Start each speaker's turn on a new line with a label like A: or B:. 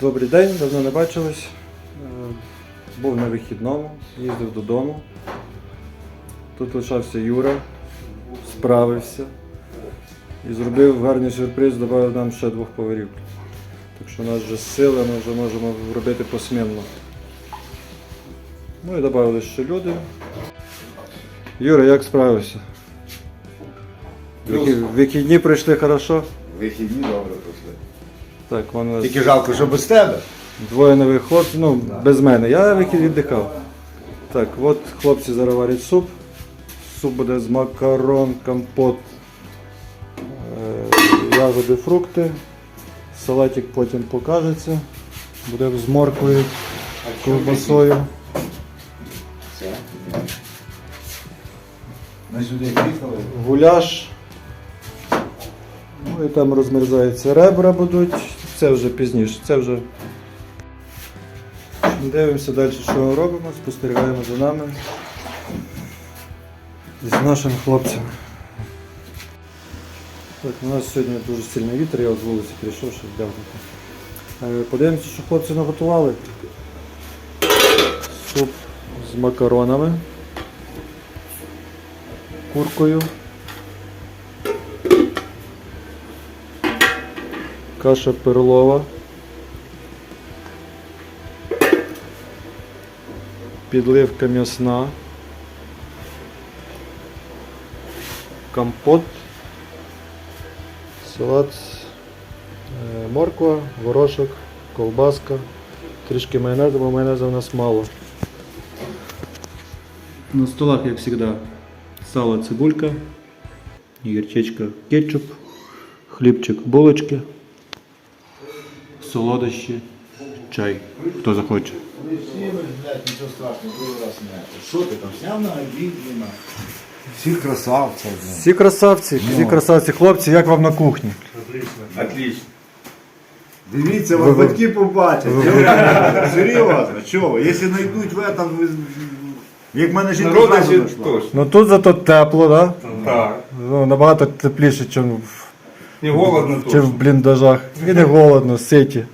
A: Добрий день, давно не бачились. Е, Був на вихідному, їздив додому. Тут лишався Юра, справився і зробив гарний сюрприз, додав нам ще двох поварів. Так що у нас вже сили, ми вже можемо робити посмінно. Ну і додали ще люди. Юра, як справився? Вихідні пройшли хорошо.
B: Вихідні добре пройшли.
A: Так, в
B: Тільки жалко, що без тебе.
A: Двоє нових хлопців, ну, без мене. Я вихід віддихав. Так, от хлопці зараз варять суп. Суп буде з макарон, компот, е, ягоди, фрукти. Салатик потім покажеться. Буде з морквою, ковбасою.
B: Все. Ми сюди приїхали.
A: Гуляш. Ну і там розмерзаються ребра будуть. Це вже пізніше. Це вже. Дивимося далі, що робимо, спостерігаємо за нами. З нашими хлопцями. Так, у нас сьогодні дуже сильний вітер, я з вулиці прийшов, щоб вдягнути. Е, Подивимося, що хлопці наготували. Суп з макаронами, куркою. Каша перлова. Підливка м'ясна. Компот. Салат. е, Морква, горошок, колбаска. Трішки майонезу, бо майонезу у нас мало. На столах, як завжди, сало, цибулька, гірчичка, кетчуп, хлібчик, булочки, солодощі, чай, хто захоче.
B: Всі, ми, блядь, нічого страшного, другий раз не. Що ти там, сняв на обід, блін? Всі красавці, блін.
A: Всі красавці, всі красавці, хлопці, як вам на кухні?
B: Отлично. Дивіться, вас батьки побачать. Серйозно, чого? Якщо знайдуть в этом, ви... як в мене жінка зразу знайшла.
A: Ну тут зато тепло, да?
C: Так.
A: Ну, набагато тепліше, ніж в,
C: І голодно
A: чим в бліндажах. І не голодно, ситі.